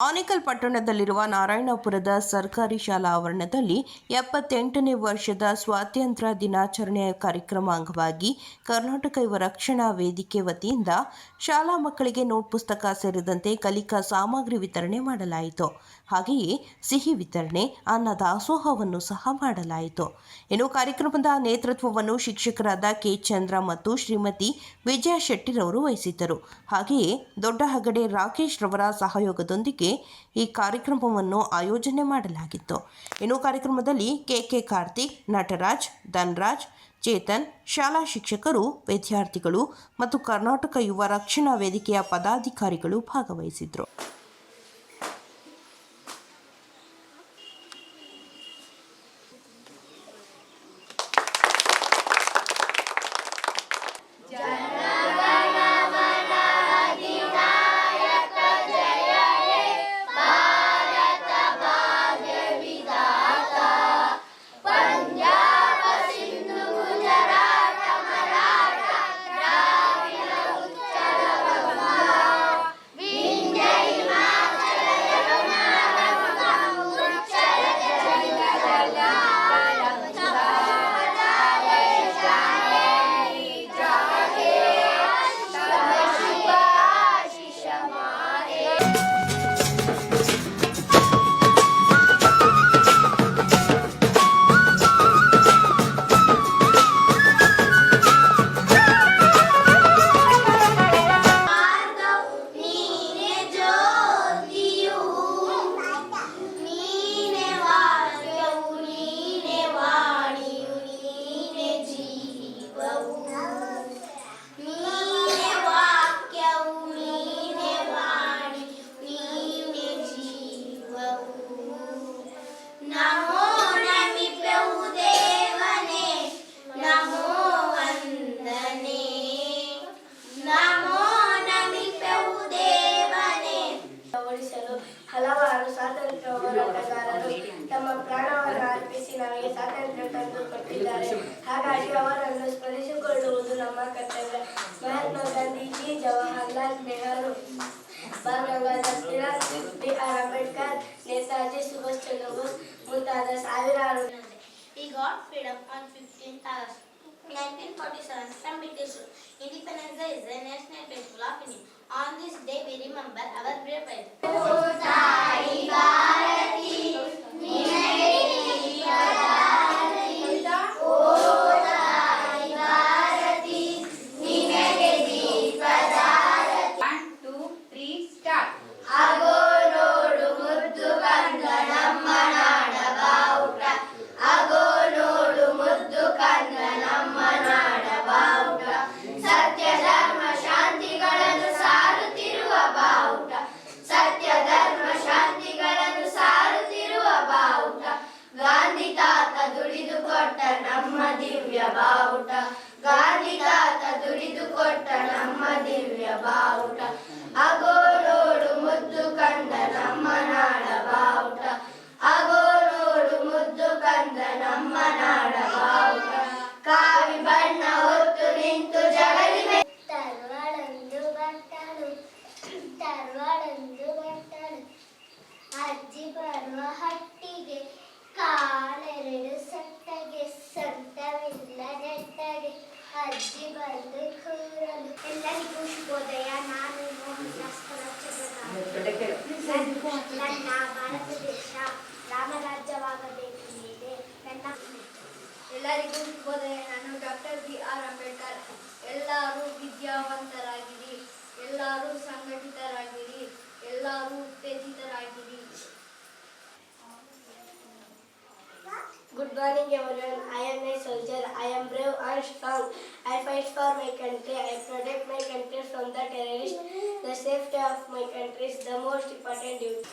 ಆನೇಕಲ್ ಪಟ್ಟಣದಲ್ಲಿರುವ ನಾರಾಯಣಪುರದ ಸರ್ಕಾರಿ ಶಾಲಾ ಆವರಣದಲ್ಲಿ ಎಪ್ಪತ್ತೆಂಟನೇ ವರ್ಷದ ಸ್ವಾತಂತ್ರ್ಯ ದಿನಾಚರಣೆಯ ಕಾರ್ಯಕ್ರಮ ಅಂಗವಾಗಿ ಕರ್ನಾಟಕ ಯುವ ರಕ್ಷಣಾ ವೇದಿಕೆ ವತಿಯಿಂದ ಶಾಲಾ ಮಕ್ಕಳಿಗೆ ನೋಟ್ ಪುಸ್ತಕ ಸೇರಿದಂತೆ ಕಲಿಕಾ ಸಾಮಗ್ರಿ ವಿತರಣೆ ಮಾಡಲಾಯಿತು. ಹಾಗೆಯೇ ಸಿಹಿ ವಿತರಣೆ ಅನ್ನ ದಾಸೋಹವನ್ನು ಸಹ ಮಾಡಲಾಯಿತು. ಇನ್ನು ಕಾರ್ಯಕ್ರಮದ ನೇತೃತ್ವವನ್ನು ಶಿಕ್ಷಕರಾದ ಕೆ. ಚಂದ್ರ ಮತ್ತು ಶ್ರೀಮತಿ ವಿಜಯ ಶೆಟ್ಟಿರವರು ವಹಿಸಿದ್ದರು. ಹಾಗೆಯೇ ದೊಡ್ಡ ಹಗಡೆ ರಾಕೇಶ್ ರವರ ಸಹಯೋಗದೊಂದಿಗೆ ಈ ಕಾರ್ಯಕ್ರಮವನ್ನು ಆಯೋಜನೆ ಮಾಡಲಾಗಿತ್ತು. ಇನ್ನು ಕಾರ್ಯಕ್ರಮದಲ್ಲಿ ಕೆ. ಕೆ. ಕಾರ್ತಿಕ್, ನಟರಾಜ್, ಧನ್ರಾಜ್, ಚೇತನ್, ಶಾಲಾ ಶಿಕ್ಷಕರು, ವಿದ್ಯಾರ್ಥಿಗಳು ಮತ್ತು ಕರ್ನಾಟಕ ಯುವ ರಕ್ಷಣಾ ವೇದಿಕೆಯ ಪದಾಧಿಕಾರಿಗಳು ಭಾಗವಹಿಸಿದ್ರು. ತಮ್ಮ ಪ್ರಾಣವನ್ನು ಅರ್ಪಿಸಿ ನಮಗೆ ಸ್ವಾತಂತ್ರ್ಯ ತಂದು ಕೊಟ್ಟಿದ್ದಾರೆ ಹಾಗಾಗಿ ಅವರನ್ನು ಸ್ಮರಿಸಿಕೊಳ್ಳುವುದು ನಮ್ಮ ಕರ್ತವ್ಯ ಮಹಾತ್ಮ ಗಾಂಧೀಜಿ ಜವಾಹರ್ಲಾಲ್ ನೆಹರು ಬಾಲ್ ಗಂಗಾಧರ್ ತಿಲಕ್ ಬಿ ಆರ್ ಅಂಬೇಡ್ಕರ್ ನೇತಾಜಿ ಸುಭಾಷ್ ಚಂದ್ರ ಬೋಸ್ ಮುಂತಾದ ಸಾವಿರಾರು We got freedom on 15th August 1947 from British rule. Independence Day is a national festival of India. On this day, we remember our brave fighters. One, ತರ್ವಾಳಂದು ಬರ್ತಾಳು ಅಜ್ಜಿ ಬರುವ ಹಟ್ಟಿಗೆ ಕಾಲೆರಡು ಸಟ್ಟಗೆ ಸಂತವಿಲ್ಲ ನೆಟ್ಟಗೆ. ಅಜ್ಜಿ ಬಂದು ಕೂರಲು ಎಲ್ಲರಿಗೂ ಶುಭೋದಯ ನಾನು ನನ್ನ ಭಾರತ ದೇಶ ರಾಮರಾಜ್ಯವಾಗಬೇಕಿದೆ. ನನ್ನ ಎಲ್ಲರಿಗೂ ಶುಭೋದಯ ನಾನು ಡಾಕ್ಟರ್ ಬಿ ಆರ್ ಅಂಬೇಡ್ಕರ್. ಎಲ್ಲರೂ ವಿದ್ಯಾವಂತರಾಗಿರಿ ಎಲ್ಲರೂ ಸಂಘಟಿತರಾಗಿರಿ ಎಲ್ಲರೂ ಉತ್ತೇಜಿತರಾಗಿರಿ Good morning everyone. I am a soldier. I am brave and strong. I fight for my country. I protect my country from the terrorists. The safety of my country is the most important duty.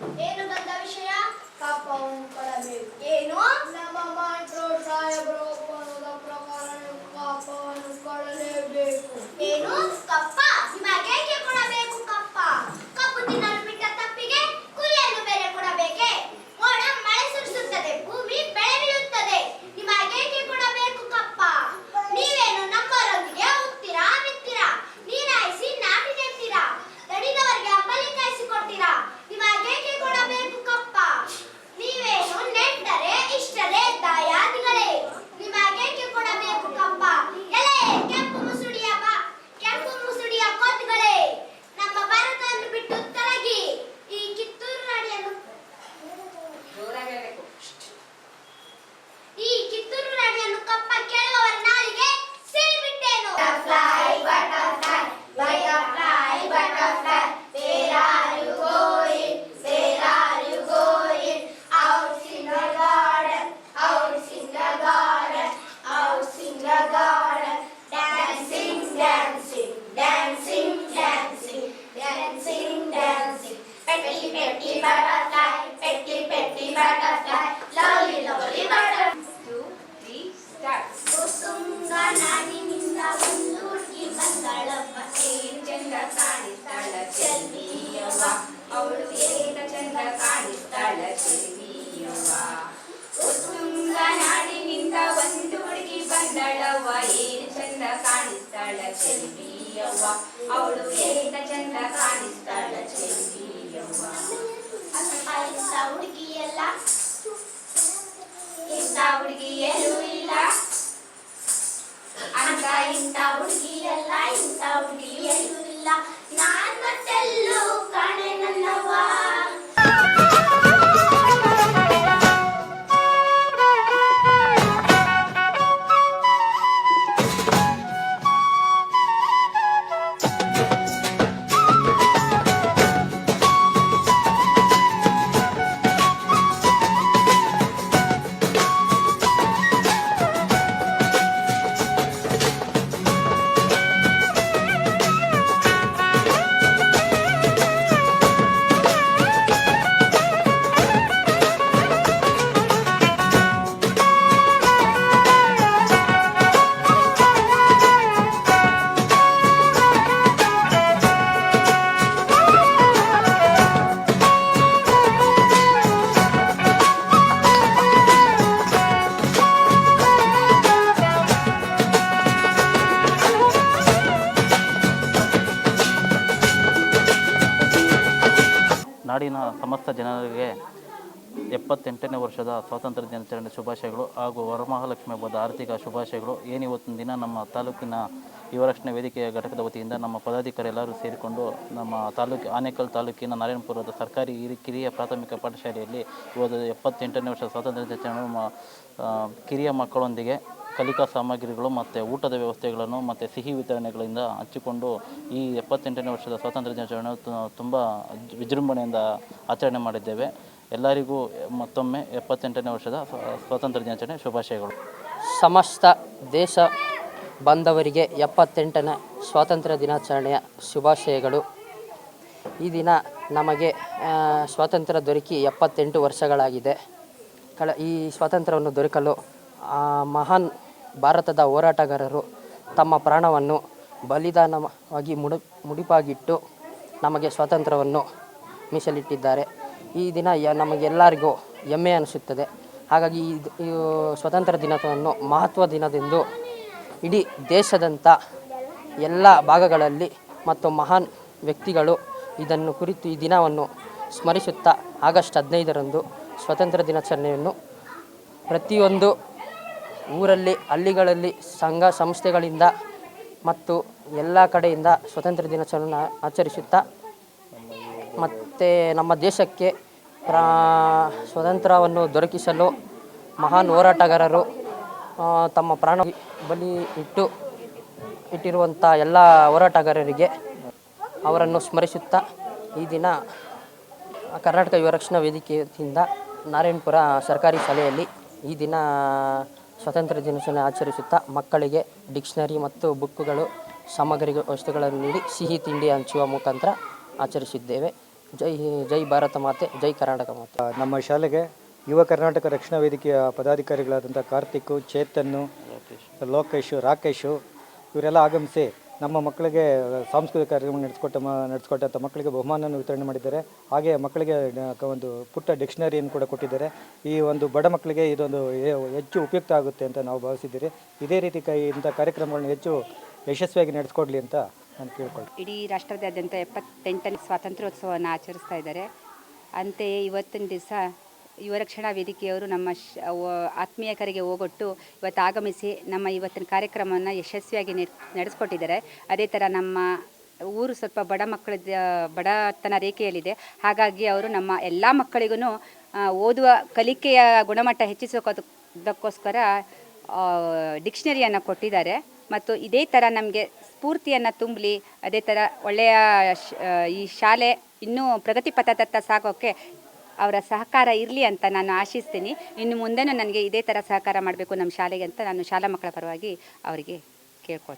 Ele Petty, petty butterfly, petty, petty butterfly, lovely, lovely butterfly. Two three start ಉತ್ತುಂಗ ನಾಡಿನಿಂದ ಒಂದು ಹುಡುಗಿ ಬಂದಳಪ್ಪ ಏನು ಚಂದ ಕಾಣಿಸ್ತಾಳ ಚೆಲ್ವಿಯವ್ವ ಅವಳು ಏಕ ಚಂದ ಕಾಣಿಸ್ತಾಳ ಚೆಲ್ವಿಯವ್ವ ಉತ್ತುಂಗ ನಾಡಿನಿಂದ ಒಂದು ಹುಡುಗಿ ಬಂದಳವ್ವ ಏನು ಚಂದ ಕಾಣಿಸ್ತಾಳ ಚೆಲ್ವಿಯವ್ವ ಅವಳು ಏಕ ಚಂದ ಕಾಣಿಸ್ತಾಳ ಚೆಲ್ವಿಯವ್ವ ಹುಡುಗಿಯೆಲ್ಲ ಇಂಥ ಹುಡುಗಿ ಎಲ್ಲೂ ಇಲ್ಲ ಅಂತ ಇಂಥ ಹುಡುಗಿಯಲ್ಲ ಇಂಥ ಹುಡುಗಿಯಲ್ಲೂ ಇಲ್ಲ ನಾನ್ ಮತ್ತೆಲ್ಲೂ ಕಾಣೆ ನನ್ನವ್ವ ನಾಡಿನ ಸಮಸ್ತ ಜನರಿಗೆ ಎಪ್ಪತ್ತೆಂಟನೇ ವರ್ಷದ ಸ್ವಾತಂತ್ರ್ಯ ದಿನಾಚರಣೆ ಶುಭಾಶಯಗಳು ಹಾಗೂ ವರಮಹಾಲಕ್ಷ್ಮಿ ಹಬ್ಬದ ಆರ್ಥಿಕ ಶುಭಾಶಯಗಳು. ಏನಿವತ್ತಿನ ದಿನ ನಮ್ಮ ತಾಲೂಕಿನ ಯುವರಕ್ಷಣೆ ವೇದಿಕೆಯ ಘಟಕದ ವತಿಯಿಂದ ನಮ್ಮ ಪದಾಧಿಕಾರಿ ಎಲ್ಲರೂ ಸೇರಿಕೊಂಡು ನಮ್ಮ ತಾಲೂಕು, ಆನೇಕಲ್ ತಾಲೂಕಿನ ನಾರಾಯಣಪುರದ ಸರ್ಕಾರಿ ಹಿರಿ- ಕಿರಿಯ ಪ್ರಾಥಮಿಕ ಪಾಠಶಾಲೆಯಲ್ಲಿ ಇವತ್ತು ಎಪ್ಪತ್ತೆಂಟನೇ ವರ್ಷದ ಸ್ವಾತಂತ್ರ್ಯ ದಿನಾಚರಣೆ ಕಿರಿಯ ಮಕ್ಕಳೊಂದಿಗೆ ಕಲಿಕಾ ಸಾಮಗ್ರಿಗಳು ಮತ್ತು ಊಟದ ವ್ಯವಸ್ಥೆಗಳನ್ನು ಮತ್ತು ಸಿಹಿ ವಿತರಣೆಗಳಿಂದ ಹಚ್ಚಿಕೊಂಡು ಈ ಎಪ್ಪತ್ತೆಂಟನೇ ವರ್ಷದ ಸ್ವಾತಂತ್ರ್ಯ ದಿನಾಚರಣೆ ತುಂಬ ವಿಜೃಂಭಣೆಯಿಂದ ಆಚರಣೆ ಮಾಡಿದ್ದೇವೆ. ಎಲ್ಲರಿಗೂ ಮತ್ತೊಮ್ಮೆ ಎಪ್ಪತ್ತೆಂಟನೇ ವರ್ಷದ ಸ್ವಾತಂತ್ರ್ಯ ದಿನಾಚರಣೆ ಶುಭಾಶಯಗಳು. ಸಮಸ್ತ ದೇಶ ಬಾಂಧವರಿಗೆ ಎಪ್ಪತ್ತೆಂಟನೇ ಸ್ವಾತಂತ್ರ್ಯ ದಿನಾಚರಣೆಯ ಶುಭಾಶಯಗಳು. ಈ ದಿನ ನಮಗೆ ಸ್ವಾತಂತ್ರ್ಯ ದೊರಕಿ ಎಪ್ಪತ್ತೆಂಟು ವರ್ಷಗಳಾಗಿದೆ. ಕಳ, ಈ ಸ್ವಾತಂತ್ರ್ಯವನ್ನು ದೊರಕಲು ಮಹಾನ್ ಭಾರತದ ಹೋರಾಟಗಾರರು ತಮ್ಮ ಪ್ರಾಣವನ್ನು ಬಲಿದಾನವಾಗಿ ಮುಡು, ಮುಡಿಪಾಗಿಟ್ಟು ನಮಗೆ ಸ್ವಾತಂತ್ರ್ಯವನ್ನು ಮೀಸಲಿಟ್ಟಿದ್ದಾರೆ. ಈ ದಿನ ಯ, ನಮಗೆಲ್ಲರಿಗೂ ಹೆಮ್ಮೆ ಅನಿಸುತ್ತದೆ. ಹಾಗಾಗಿ ಈ ಸ್ವಾತಂತ್ರ್ಯ ದಿನವನ್ನು ಮಹತ್ವ ದಿನದೆಂದು ಇಡೀ ದೇಶದಂಥ ಎಲ್ಲ ಭಾಗಗಳಲ್ಲಿ ಮತ್ತು ಮಹಾನ್ ವ್ಯಕ್ತಿಗಳು ಇದನ್ನು ಕುರಿತು ಈ ದಿನವನ್ನು ಸ್ಮರಿಸುತ್ತಾ ಆಗಸ್ಟ್ ಹದಿನೈದರಂದು ಸ್ವಾತಂತ್ರ್ಯ ದಿನಾಚರಣೆಯನ್ನು ಪ್ರತಿಯೊಂದು ಊರಲ್ಲಿ, ಹಳ್ಳಿಗಳಲ್ಲಿ, ಸಂಘ ಸಂಸ್ಥೆಗಳಿಂದ ಮತ್ತು ಎಲ್ಲ ಕಡೆಯಿಂದ ಸ್ವಾತಂತ್ರ್ಯ ದಿನಾಚರಣೆ ಆಚರಿಸುತ್ತಾ ಮತ್ತು ನಮ್ಮ ದೇಶಕ್ಕೆ ಪ್ರಾ, ಸ್ವಾತಂತ್ರ್ಯವನ್ನು ದೊರಕಿಸಲು ಮಹಾನ್ ಹೋರಾಟಗಾರರು ತಮ್ಮ ಪ್ರಾಣ ಬಲಿ ಇಟ್ಟು ಇಟ್ಟಿರುವಂಥ ಎಲ್ಲ ಹೋರಾಟಗಾರರಿಗೆ ಅವರನ್ನು ಸ್ಮರಿಸುತ್ತಾ ಈ ದಿನ ಕರ್ನಾಟಕ ಯುವರಕ್ಷಣಾ ವೇದಿಕೆಯಿಂದ ನಾರಾಯಣಪುರ ಸರ್ಕಾರಿ ಶಾಲೆಯಲ್ಲಿ ಈ ದಿನ ಸ್ವಾತಂತ್ರ್ಯ ದಿನಾಚರಣೆ ಆಚರಿಸುತ್ತಾ ಮಕ್ಕಳಿಗೆ ಡಿಕ್ಷನರಿ ಮತ್ತು ಬುಕ್ಕುಗಳು, ಸಾಮಗ್ರಿ ವಸ್ತುಗಳನ್ನು ನೀಡಿ ಸಿಹಿ ತಿಂಡಿ ಹಂಚುವ ಮುಖಾಂತರ ಆಚರಿಸಿದ್ದೇವೆ. ಜೈ ಜೈ ಭಾರತ ಮಾತೆ, ಜೈ ಕರ್ನಾಟಕ ಮಾತೆ. ನಮ್ಮ ಶಾಲೆಗೆ ಯುವ ಕರ್ನಾಟಕ ರಕ್ಷಣಾ ವೇದಿಕೆಯ ಪದಾಧಿಕಾರಿಗಳಾದಂಥ ಕಾರ್ತಿಕ್ ಚೇತನ್ನು ಲೋಕೇಶು, ರಾಕೇಶು, ಇವರೆಲ್ಲ ಆಗಮಿಸಿ ನಮ್ಮ ಮಕ್ಕಳಿಗೆ ಸಾಂಸ್ಕೃತಿಕ ಕಾರ್ಯಕ್ರಮ ನಡೆಸ್ಕೊಟ್ಟ ನಡೆಸ್ಕೊಟ್ಟಂಥ ಮಕ್ಕಳಿಗೆ ಬಹುಮಾನವನ್ನು ವಿತರಣೆ ಮಾಡಿದ್ದಾರೆ. ಹಾಗೆ ಮಕ್ಕಳಿಗೆ ಒಂದು ಪುಟ್ಟ ಡಿಕ್ಷನರಿಯನ್ನು ಕೂಡ ಕೊಟ್ಟಿದ್ದಾರೆ. ಈ ಒಂದು ಬಡ ಮಕ್ಕಳಿಗೆ ಇದೊಂದು ಹೆಚ್ಚು ಉಪಯುಕ್ತ ಆಗುತ್ತೆ ಅಂತ ನಾವು ಭಾವಿಸಿದ್ದೀರಿ. ಇದೇ ರೀತಿ ಕೈ, ಇಂಥ ಕಾರ್ಯಕ್ರಮಗಳನ್ನ ಹೆಚ್ಚು ಯಶಸ್ವಿಯಾಗಿ ನಡೆಸ್ಕೊಡ್ಲಿ ಅಂತ ನಾನು ಕೇಳ್ಕೊಳ್ತೀನಿ. ಇಡೀ ರಾಷ್ಟ್ರದಾದ್ಯಂತ ಎಪ್ಪತ್ತೆಂಟನೇ ಸ್ವಾತಂತ್ರ್ಯೋತ್ಸವವನ್ನು ಆಚರಿಸ್ತಾ ಇದ್ದಾರೆ. ಅಂತೆಯೇ ಇವತ್ತಿನ ದಿವಸ ಯುವ ರಕ್ಷಣಾ ವೇದಿಕೆಯವರು ನಮ್ಮ ವ- ಆತ್ಮೀಯಕರಿಗೆ ಹೋಗೊಟ್ಟು ಇವತ್ತು ಆಗಮಿಸಿ ನಮ್ಮ ಇವತ್ತಿನ ಕಾರ್ಯಕ್ರಮವನ್ನು ಯಶಸ್ವಿಯಾಗಿ ನಡೆಸಿಕೊಟ್ಟಿದ್ದಾರೆ. ಅದೇ ಥರ ನಮ್ಮ ಊರು ಸ್ವಲ್ಪ ಬಡ ಮಕ್ಕಳ ಬಡತನ ರೇಖೆಯಲ್ಲಿದೆ. ಹಾಗಾಗಿ ಅವರು ನಮ್ಮ ಎಲ್ಲ ಮಕ್ಕಳಿಗೂ ಓದುವ ಕಲಿಕೆಯ ಗುಣಮಟ್ಟ ಹೆಚ್ಚಿಸೋದಕ್ಕೋಸ್ಕರ ಡಿಕ್ಷನರಿಯನ್ನು ಕೊಟ್ಟಿದ್ದಾರೆ. ಮತ್ತು ಇದೇ ಥರ ನಮಗೆ ಸ್ಫೂರ್ತಿಯನ್ನು ತುಂಬಲಿ, ಅದೇ ಥರ ಒಳ್ಳೆಯ ಈ ಶಾಲೆ ಇನ್ನೂ ಪ್ರಗತಿ ಪಥದತ್ತ ಸಾಗೋಕ್ಕೆ ಅವರ ಸಹಕಾರ ಇರಲಿ ಅಂತ ನಾನು ಆಶಿಸ್ತೀನಿ. ಇನ್ನು ಮುಂದೆನೂ ನನಗೆ ಇದೇ ಥರ ಸಹಕಾರ ಮಾಡಬೇಕು ನಮ್ಮ ಶಾಲೆಗೆ ಅಂತ ನಾನು ಶಾಲಾ ಮಕ್ಕಳ ಪರವಾಗಿ ಅವರಿಗೆ ಕೇಳ್ಕೊಳ್ತೀನಿ.